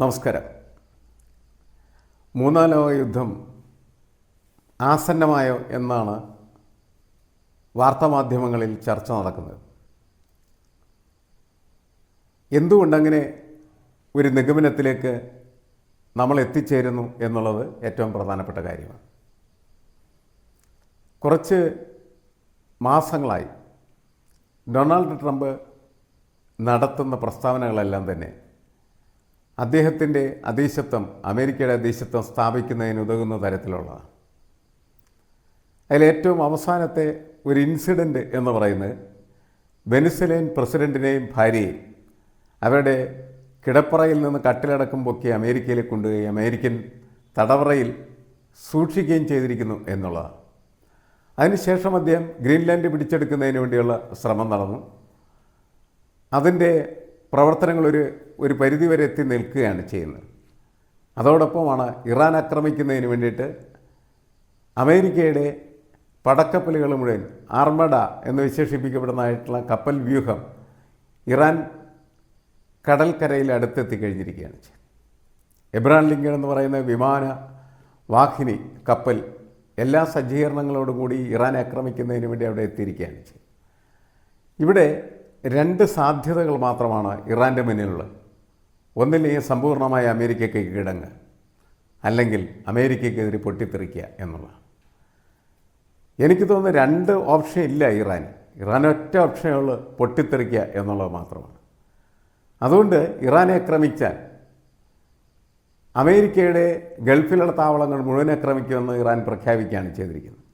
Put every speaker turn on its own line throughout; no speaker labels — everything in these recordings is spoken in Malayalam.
നമസ്കാരം. മൂന്നാം ലോക യുദ്ധം ആസന്നമായോ എന്നാണ് വാർത്താമാധ്യമങ്ങളിൽ ചർച്ച നടക്കുന്നത്. എന്തുകൊണ്ടങ്ങനെ ഒരു നിഗമനത്തിലേക്ക് നമ്മൾ എത്തിച്ചേരുന്നു എന്നുള്ളത് ഏറ്റവും പ്രധാനപ്പെട്ട കാര്യമാണ്. കുറച്ച് മാസങ്ങളായി ഡൊണാൾഡ് ട്രംപ് നടത്തുന്ന പ്രസ്താവനകളെല്ലാം തന്നെ അദ്ദേഹത്തിന്റെ അധീശത്വം അമേരിക്കയുടെ അധീശത്വം സ്ഥാപിക്കുന്നതിന് ഉതകുന്ന തരത്തിലുള്ളതാണ് അതിലേറ്റവും അവസാനത്തെ ഒരു ഇൻസിഡന്റ് എന്ന് പറയുന്നത് വെനിസലേൻ പ്രസിഡന്റിനെയും ഭാര്യയെയും. അവരുടെ കിടപ്പറയിൽ നിന്ന് കട്ടിലടക്കം പൊക്കി അമേരിക്കയിലേക്ക് കൊണ്ടുപോയി അമേരിക്കൻ തടവറയിൽ സൂക്ഷിക്കുകയും ചെയ്തിരിക്കുന്നു എന്നുള്ളതാണ്. അതിനുശേഷം അദ്ദേഹം ഗ്രീൻലാൻഡ് പിടിച്ചെടുക്കുന്നതിന് വേണ്ടിയുള്ള ശ്രമം നടന്നു. അതിന്റെ പ്രവർത്തനങ്ങൾ ഒരു പരിധിവരെ എത്തി നിൽക്കുകയാണ് ചെയ്യുന്നത്. അതോടൊപ്പമാണ് ഇറാൻ ആക്രമിക്കുന്നതിന് വേണ്ടിയിട്ട് അമേരിക്കയുടെ പടക്കപ്പലുകൾ മുഴുവൻ ആർമഡ എന്ന് വിശേഷിപ്പിക്കപ്പെടുന്നതായിട്ടുള്ള കപ്പൽ വ്യൂഹം ഇറാൻ കടൽക്കരയിൽ അടുത്തെത്തി കഴിഞ്ഞിരിക്കുകയാണ് എബ്രാൻ ലിങ്കൺ എന്ന് പറയുന്ന വിമാന വാഹിനി കപ്പൽ എല്ലാ സജ്ജീകരണങ്ങളോടും കൂടി ഇറാൻ ആക്രമിക്കുന്നതിന് വേണ്ടി അവിടെ എത്തിയിരിക്കുകയാണ് ഇവിടെ രണ്ട് സാധ്യതകൾ മാത്രമാണ് ഇറാന്റെ മുന്നിലുള്ളത്. ഈ സമ്പൂർണമായ അമേരിക്കയ്ക്ക് കിടങ്ങ് അല്ലെങ്കിൽ അമേരിക്കയ്ക്കെതിരെ പൊട്ടിത്തെറിക്കുക എന്നുള്ള എനിക്ക് തോന്നുന്നു രണ്ട് ഓപ്ഷൻ ഇല്ല ഇറാൻ ഇറാൻ ഒറ്റ ഓപ്ഷനേ ഉള്ളൂ പൊട്ടിത്തെറിക്കുക എന്നുള്ളത് മാത്രമാണ്. അതുകൊണ്ട് ഇറാനെ ആക്രമിച്ചാൽ അമേരിക്കയുടെ ഗൾഫിലുള്ള താവളങ്ങൾ മുഴുവൻ ആക്രമിക്കുമെന്ന് ഇറാൻ പ്രഖ്യാപിക്കുകയാണ് ചെയ്തിരിക്കുന്നത്.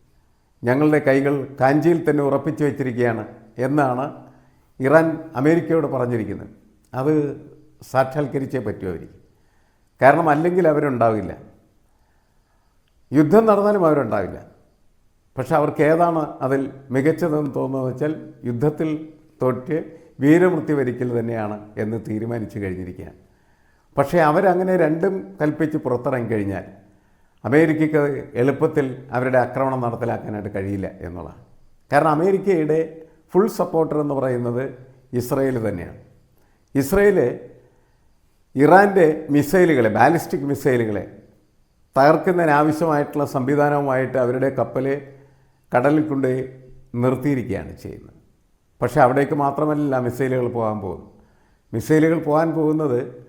ഞങ്ങളുടെ കൈകൾ കാഞ്ചിയിൽ തന്നെ ഉറപ്പിച്ചു വച്ചിരിക്കുകയാണ് എന്നാണ് ഇറാൻ അമേരിക്കയോട് പറഞ്ഞിരിക്കുന്നത് അത് സാക്ഷാത്കരിച്ചേ പറ്റുമായിരിക്കും. കാരണം അല്ലെങ്കിൽ അവരുണ്ടാവില്ല. യുദ്ധം നടന്നാലും അവരുണ്ടാവില്ല. പക്ഷെ അവർക്ക് ഏതാണ് അതിൽ മികച്ചതെന്ന് തോന്നുന്നത് വെച്ചാൽ യുദ്ധത്തിൽ തൊട്ട് വീരമൃത്യു വരിക്കൽ തന്നെയാണ് എന്ന് തീരുമാനിച്ചു കഴിഞ്ഞിരിക്കുകയാണ്. പക്ഷേ അവരങ്ങനെ രണ്ടും കൽപ്പിച്ച് പുറത്തിറങ്ങി കഴിഞ്ഞാൽ അമേരിക്കയ്ക്ക് എളുപ്പത്തിൽ അവരുടെ ആക്രമണം നടപ്പിലാക്കാനായിട്ട് കഴിയില്ല എന്നുള്ളതാണ്. കാരണം അമേരിക്കയുടെ ഫുൾ സപ്പോർട്ടർ എന്ന് പറയുന്നത് ഇസ്രയേൽ തന്നെയാണ്. ഇസ്രയേൽ ഇറാന്റെ മിസൈലുകളെ ബാലിസ്റ്റിക് മിസൈലുകളെ തകർക്കുന്നതിനാവശ്യമായിട്ടുള്ള സംവിധാനവുമായിട്ട് അവരുടെ കപ്പൽ കടലിൽ കൊണ്ട് നിർത്തിയിരിക്കുകയാണ് ചെയ്യുന്നത്. പക്ഷേ അവിടേക്ക് മാത്രമല്ല മിസൈലുകൾ പോകാൻ പോകുന്നു മിസൈലുകൾ പോകാൻ പോകുന്നത്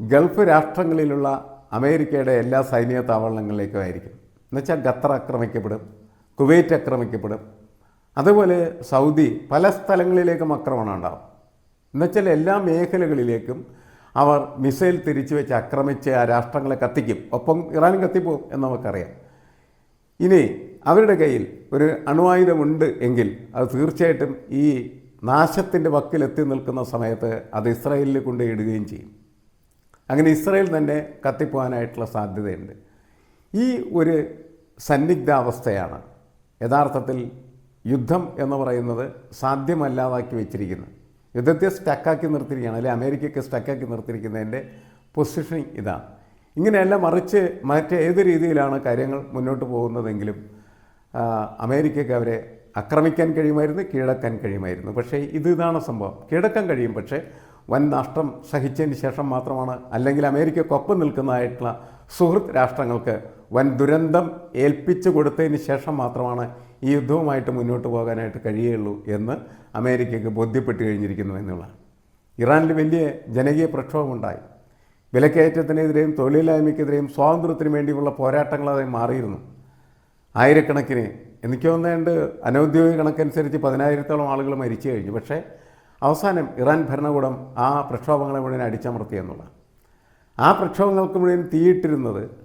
ഗൾഫ് രാഷ്ട്രങ്ങളിലുള്ള അമേരിക്കയുടെ എല്ലാ സൈനിക താവളങ്ങളിലേക്കും ആയിരിക്കും. എന്നുവെച്ചാൽ ഖത്തർ ആക്രമിക്കപ്പെടും കുവൈറ്റ് ആക്രമിക്കപ്പെടും അതുപോലെ സൗദി പല സ്ഥലങ്ങളിലേക്കും ആക്രമണം ഉണ്ടാവും. എന്നുവെച്ചാൽ എല്ലാ മേഖലകളിലേക്കും അവർ മിസൈൽ തിരിച്ചു വെച്ച് ആക്രമിച്ച് ആ രാഷ്ട്രങ്ങളെ കത്തിക്കും. ഒപ്പം ഇറാനും കത്തിപ്പോവും എന്ന് നമുക്കറിയാം ഇനി അവരുടെ കയ്യിൽ ഒരു അണുവായുധമുണ്ട് എങ്കിൽ അത് തീർച്ചയായിട്ടും ഈ നാശത്തിന്റെ വക്കിലെത്തി നിൽക്കുന്ന സമയത്ത് അത് ഇസ്രായേലിൽ കൊണ്ട് ഇടുകയും ചെയ്യും. അങ്ങനെ ഇസ്രായേൽ തന്നെ കത്തിപ്പോകാനായിട്ടുള്ള സാധ്യതയുണ്ട്. ഈ ഒരു സന്നിഗ്ധാവസ്ഥയാണ്. യഥാർത്ഥത്തിൽ യുദ്ധം എന്ന് പറയുന്നത് സാധ്യമല്ലാതാക്കി വെച്ചിരിക്കുന്നത് യുദ്ധത്തെ സ്റ്റക്കാക്കി നിർത്തിയിരിക്കുകയാണ് അല്ലെങ്കിൽ അമേരിക്കയ്ക്ക് സ്റ്റക്കാക്കി നിർത്തിയിരിക്കുന്നതിന്റെ പൊസിഷനിങ് ഇതാണ്. ഇങ്ങനെയല്ല മറിച്ച് മറ്റേത് രീതിയിലാണ് കാര്യങ്ങൾ മുന്നോട്ട് പോകുന്നതെങ്കിലും അമേരിക്കയ്ക്ക് അവരെ ആക്രമിക്കാൻ കഴിയുമായിരുന്നു കീഴടക്കാൻ കഴിയുമായിരുന്നു. പക്ഷേ ഇത് ഇതാണ് സംഭവം. കീഴടക്കാൻ കഴിയും പക്ഷേ വൻ നഷ്ടം സഹിച്ചതിന് ശേഷം മാത്രമാണ്. അല്ലെങ്കിൽ അമേരിക്കക്കൊപ്പം നിൽക്കുന്നതായിട്ടുള്ള സുഹൃത്ത് രാഷ്ട്രങ്ങൾക്ക് വൻ ദുരന്തം ഏൽപ്പിച്ചു കൊടുത്തതിന് ശേഷം മാത്രമാണ് ഈ യുദ്ധവുമായിട്ട് മുന്നോട്ട് പോകാനായിട്ട് കഴിയുള്ളൂ എന്ന് അമേരിക്കയ്ക്ക് ബോധ്യപ്പെട്ട് കഴിഞ്ഞിരിക്കുന്നു എന്നുള്ളതാണ്. ഇറാനിൽ വലിയ ജനകീയ പ്രക്ഷോഭമുണ്ടായി. വിലക്കയറ്റത്തിനെതിരെയും തൊഴിലില്ലായ്മയ്ക്കെതിരെയും സ്വാതന്ത്ര്യത്തിന് വേണ്ടിയുള്ള പോരാട്ടങ്ങൾ അത് മാറിയിരുന്നു. ആയിരക്കണക്കിന് എനിക്ക് തോന്നുന്നുണ്ട് അനൗദ്യോഗിക കണക്കനുസരിച്ച് പതിനായിരത്തോളം ആളുകൾ മരിച്ചു കഴിഞ്ഞു. പക്ഷേ അവസാനം ഇറാൻ ഭരണകൂടം ആ പ്രക്ഷോഭങ്ങളെ മുഴുവൻ അടിച്ചമർത്തി എന്നുള്ളതാണ്. ആ പ്രക്ഷോഭങ്ങൾക്ക് മുഴുവൻ തീയിട്ടിരുന്നത്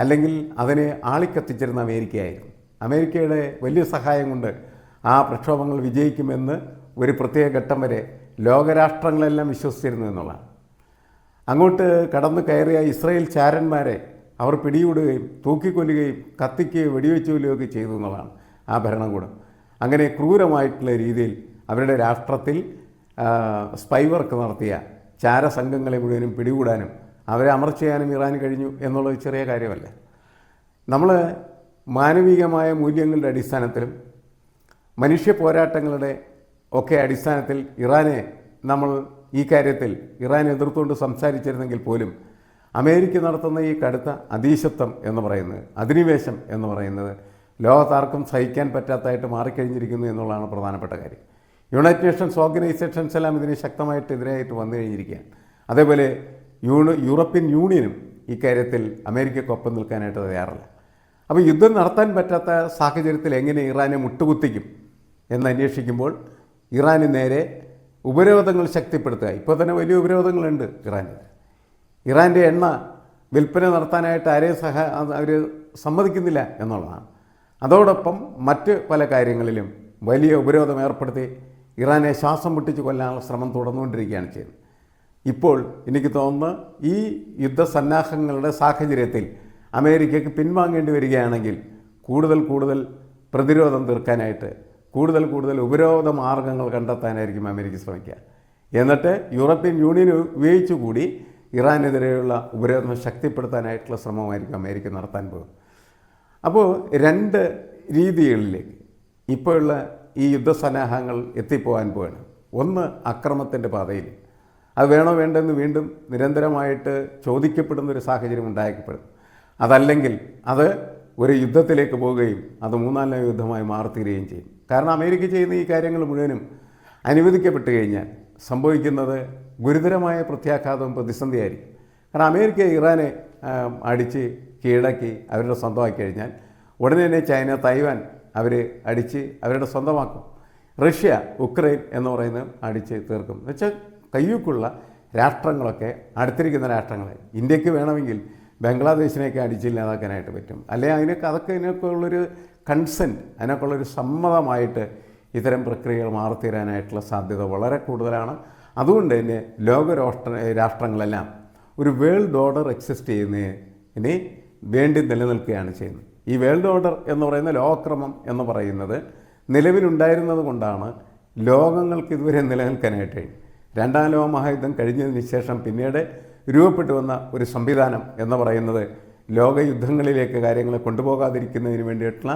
അല്ലെങ്കിൽ അതിനെ ആളിക്കത്തിച്ചിരുന്ന അമേരിക്കയായിരുന്നു. അമേരിക്കയുടെ വലിയ സഹായം കൊണ്ട് ആ പ്രക്ഷോഭങ്ങൾ വിജയിക്കുമെന്ന് ഒരു പ്രത്യേക ഘട്ടം വരെ ലോകരാഷ്ട്രങ്ങളെല്ലാം വിശ്വസിച്ചിരുന്നു എന്നുള്ളതാണ്. അങ്ങോട്ട് കടന്നു കയറിയ ഇസ്രയേൽ ചാരന്മാരെ അവർ പിടികൂടുകയും തൂക്കിക്കൊല്ലുകയും കത്തിക്കുകയും വെടിവെച്ച് കൊല്ലുകയൊക്കെ ചെയ്തു എന്നുള്ളതാണ് ആ ഭരണകൂടം. അങ്ങനെ ക്രൂരമായിട്ടുള്ള രീതിയിൽ അവരുടെ രാഷ്ട്രത്തിൽ സ്പൈവർക്ക് സ്പൈ വർക്ക് നടത്തിയ ചാരസംഘങ്ങളെ മുഴുവനും പിടികൂടാനും അവരെ അമർ ചെയ്യാനും ഇറാൻ കഴിഞ്ഞു എന്നുള്ളത് ചെറിയ കാര്യമല്ല. നമ്മൾ മാനവികമായ മൂല്യങ്ങളുടെ അടിസ്ഥാനത്തിലും മനുഷ്യ പോരാട്ടങ്ങളുടെ ഒക്കെ അടിസ്ഥാനത്തിൽ ഇറാനെ നമ്മൾ ഈ കാര്യത്തിൽ ഇറാൻ എതിർത്തുകൊണ്ട് സംസാരിച്ചിരുന്നെങ്കിൽ പോലും അമേരിക്ക നടത്തുന്ന ഈ കടുത്ത അതീശത്വം എന്ന് പറയുന്നത് അധിനിവേശം എന്ന് പറയുന്നത് ലോകത്താർക്കും സഹിക്കാൻ പറ്റാത്തതായിട്ട് മാറിക്കഴിഞ്ഞിരിക്കുന്നു എന്നുള്ളതാണ് പ്രധാനപ്പെട്ട കാര്യം. യുണൈറ്റഡ് നേഷൻസ് ഓർഗനൈസേഷൻസ് എല്ലാം ഇതിന് ശക്തമായിട്ട് എതിരായിട്ട് വന്നു കഴിഞ്ഞിരിക്കുകയാണ്. അതേപോലെ യൂണ യൂറോപ്യൻ യൂണിയനും ഇക്കാര്യത്തിൽ അമേരിക്കക്കൊപ്പം നിൽക്കാനായിട്ട് തയ്യാറല്ല. അപ്പോൾ യുദ്ധം നടത്താൻ പറ്റാത്ത സാഹചര്യത്തിൽ എങ്ങനെ ഇറാനെ മുട്ടുകുത്തിക്കും എന്ന് അന്വേഷിക്കുമ്പോൾ ഇറാന് നേരെ ഉപരോധങ്ങൾ ശക്തിപ്പെടുത്തുക. ഇപ്പോൾ തന്നെ വലിയ ഉപരോധങ്ങളുണ്ട് ഇറാനിൽ. ഇറാന്റെ എണ്ണ വിൽപ്പന നടത്താനായിട്ട് ആരെയും സഹ അവർ സമ്മതിക്കുന്നില്ല എന്നുള്ളതാണ്. അതോടൊപ്പം മറ്റ് പല കാര്യങ്ങളിലും വലിയ ഉപരോധം ഏർപ്പെടുത്തി ഇറാനെ ശ്വാസം മുട്ടിച്ച് കൊല്ലാനുള്ള ശ്രമം തുടർന്നുകൊണ്ടിരിക്കുകയാണ് ചെയ്യുന്നത്. ഇപ്പോൾ എനിക്ക് തോന്നുന്നു ഈ യുദ്ധസന്നാഹങ്ങളുടെ സാഹചര്യത്തിൽ അമേരിക്കയ്ക്ക് പിൻവാങ്ങേണ്ടി വരികയാണെങ്കിൽ കൂടുതൽ കൂടുതൽ പ്രതിരോധം തീർക്കാനായിട്ട് കൂടുതൽ കൂടുതൽ ഉപരോധ മാർഗങ്ങൾ കണ്ടെത്താനായിരിക്കും അമേരിക്ക ശ്രമിക്കുക. എന്നിട്ട് യൂറോപ്യൻ യൂണിയൻ ഉപയോഗിച്ചുകൂടി ഇറാനെതിരെയുള്ള ഉപരോധം ശക്തിപ്പെടുത്താനായിട്ടുള്ള ശ്രമമായിരിക്കും അമേരിക്ക നടത്താൻ പോകുന്നത്. അപ്പോൾ രണ്ട് രീതികളിലേക്ക് ഇപ്പോഴുള്ള ഈ യുദ്ധസന്നാഹങ്ങൾ എത്തിപ്പോകാൻ പോവുകയാണ് ഒന്ന് അക്രമത്തിന്റെ പാതയിൽ അത് വേണോ വേണ്ടെന്ന് വീണ്ടും നിരന്തരമായിട്ട് ചോദിക്കപ്പെടുന്ന ഒരു സാഹചര്യം ഉണ്ടാക്കപ്പെടും അതല്ലെങ്കിൽ അത് ഒരു യുദ്ധത്തിലേക്ക് പോവുകയും അത് മൂന്നാം ലോക യുദ്ധമായി മാറിത്തീരുകയും ചെയ്യും. കാരണം അമേരിക്ക ചെയ്യുന്ന ഈ കാര്യങ്ങൾ മുഴുവനും അനുവദിക്കപ്പെട്ട് കഴിഞ്ഞാൽ സംഭവിക്കുന്നത് ഗുരുതരമായ പ്രത്യാഘാതവും പ്രതിസന്ധിയായിരിക്കും. കാരണം അമേരിക്ക ഇറാനെ അടിച്ച് കീഴടക്കി അവരുടെ സ്വന്തമാക്കി കഴിഞ്ഞാൽ ഉടനെ തന്നെ ചൈന തൈവാൻ അവർ അടിച്ച് അവരുടെ സ്വന്തമാക്കും. റഷ്യ ഉക്രൈൻ എന്ന് പറയുന്നത് അടിച്ച് തീർക്കും. എന്ന് വെച്ചാൽ കയ്യൂക്കുള്ള രാഷ്ട്രങ്ങളൊക്കെ അടുത്തിരിക്കുന്ന രാഷ്ട്രങ്ങൾ ഇന്ത്യയ്ക്ക് വേണമെങ്കിൽ ബംഗ്ലാദേശിനെയൊക്കെ അടിച്ചില്ലാതാക്കാനായിട്ട് പറ്റും. അല്ലെങ്കിൽ അതിനൊക്കെ അതൊക്കെ ഇതിനൊക്കെ ഉള്ളൊരു കൺസെന്റ് അതിനൊക്കെ ഉള്ളൊരു സമ്മതമായിട്ട് ഇത്തരം പ്രക്രിയകൾ മാറിത്തീരാനായിട്ടുള്ള സാധ്യത വളരെ കൂടുതലാണ്. അതുകൊണ്ട് തന്നെ ലോക രാഷ്ട്ര രാഷ്ട്രങ്ങളെല്ലാം ഒരു വേൾഡ് ഓർഡർ എക്സിസ്റ്റ് ചെയ്യുന്നതിന് വേണ്ടി നിലനിൽക്കുകയാണ് ചെയ്യുന്നത്. ഈ വേൾഡ് ഓർഡർ എന്ന് പറയുന്ന ലോകക്രമം എന്ന് പറയുന്നത് നിലവിലുണ്ടായിരുന്നത് കൊണ്ടാണ് ലോകങ്ങൾക്ക് ഇതുവരെ നിലനിൽക്കാനായിട്ട്. രണ്ടാം ലോക മഹായുദ്ധം കഴിഞ്ഞതിന് ശേഷം പിന്നീട് രൂപപ്പെട്ടു വന്ന ഒരു സംവിധാനം എന്ന് പറയുന്നത് ലോകയുദ്ധങ്ങളിലേക്ക് കാര്യങ്ങളെ കൊണ്ടുപോകാതിരിക്കുന്നതിന് വേണ്ടിയിട്ടുള്ള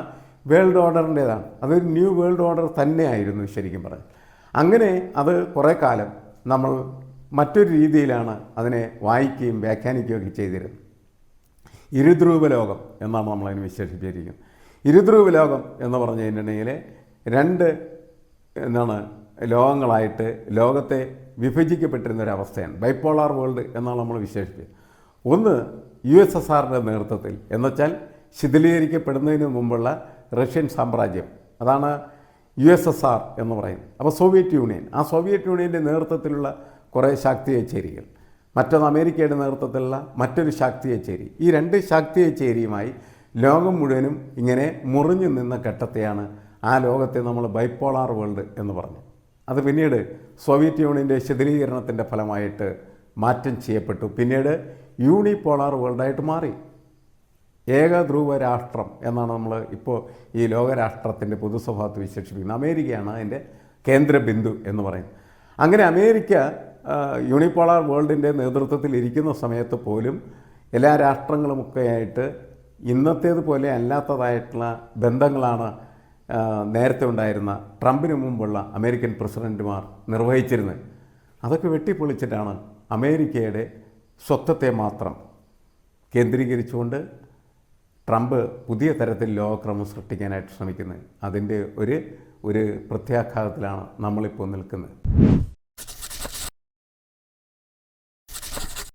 വേൾഡ് ഓർഡറിന്റേതാണ് അതൊരു ന്യൂ വേൾഡ് ഓർഡർ തന്നെയായിരുന്നു ശരിക്കും പറഞ്ഞാൽ. അങ്ങനെ അത് കുറേ കാലം നമ്മൾ മറ്റൊരു രീതിയിലാണ് അതിനെ വായിക്കുകയും വ്യാഖ്യാനിക്കുകയൊക്കെ ചെയ്തിരുന്നത്. ഇരുധ്രുവ ലോകം എന്നാണ് നമ്മളതിന് വിശേഷിപ്പിച്ചിരിക്കുന്നത്. ഇരുധ്രുവ ലോകം എന്ന് പറഞ്ഞു കഴിഞ്ഞിട്ടുണ്ടെങ്കിൽ രണ്ട് എന്താണ് ലോകങ്ങളായിട്ട് ലോകത്തെ വിഭജിക്കപ്പെട്ടിരുന്ന ഒരു അവസ്ഥയാണ് ബൈപ്പോളാർ വേൾഡ് എന്നാണ് നമ്മൾ വിശേഷിപ്പിച്ചത് ഒന്ന് യു എസ് എസ് ആറിന്റെ നേതൃത്വത്തിൽ എന്നുവെച്ചാൽ ശിഥിലീകരിക്കപ്പെടുന്നതിന് മുമ്പുള്ള റഷ്യൻ സാമ്രാജ്യം. അതാണ് യു എസ് എസ് ആർ എന്ന് പറയുന്നത്. അപ്പോൾ സോവിയറ്റ് യൂണിയൻ. ആ സോവിയറ്റ് യൂണിയന്റെ നേതൃത്വത്തിലുള്ള കുറേ ശാക്തി ചേരികൾ മറ്റൊന്ന് അമേരിക്കയുടെ നേതൃത്വത്തിലുള്ള മറ്റൊരു ശാക്തി ഈ രണ്ട് ശാക്തി ലോകം മുഴുവനും ഇങ്ങനെ മുറിഞ്ഞു നിന്ന ഘട്ടത്തെയാണ് ആ ലോകത്തെ നമ്മൾ ബൈപ്പോളാർ വേൾഡ് എന്ന് പറഞ്ഞു അത് പിന്നീട് സോവിയറ്റ് യൂണിയന്റെ ശിഥിലീകരണത്തിന്റെ ഫലമായിട്ട് മാറ്റം ചെയ്യപ്പെട്ടു. പിന്നീട് യൂണിപോളാർ വേൾഡായിട്ട് മാറി. ഏകധ്രുവ രാഷ്ട്രം എന്നാണ് നമ്മൾ ഇപ്പോൾ ഈ ലോകരാഷ്ട്രത്തിന്റെ പൊതുസ്വഭാവത്തെ വിശേഷിപ്പിക്കുന്നത്. അമേരിക്കയാണ് അതിന്റെ കേന്ദ്ര ബിന്ദു എന്ന് പറയുന്നത്. അങ്ങനെ അമേരിക്ക യൂണിപോളാർ വേൾഡിന്റെ നേതൃത്വത്തിൽ ഇരിക്കുന്ന സമയത്ത് പോലും എല്ലാ രാഷ്ട്രങ്ങളുമൊക്കെ ആയിട്ട് ഇന്നത്തേതുപോലെ അല്ലാത്തതായിട്ടുള്ള ബന്ധങ്ങളാണ് നേരത്തെ ഉണ്ടായിരുന്ന ട്രംപിന് മുമ്പുള്ള അമേരിക്കൻ പ്രസിഡന്റുമാർ നിർവഹിച്ചിരുന്നത്. അതൊക്കെ വെട്ടിപ്പൊളിച്ചിട്ടാണ് അമേരിക്കയുടെ സ്വത്വത്തെ മാത്രം കേന്ദ്രീകരിച്ചുകൊണ്ട് ട്രംപ് പുതിയ തരത്തിൽ ലോകക്രമം സൃഷ്ടിക്കാനായിട്ട് ശ്രമിക്കുന്നത്. അതിന്റെ ഒരു ഒരു പ്രത്യാഘാതത്തിലാണ് നമ്മളിപ്പോൾ നിൽക്കുന്നത്.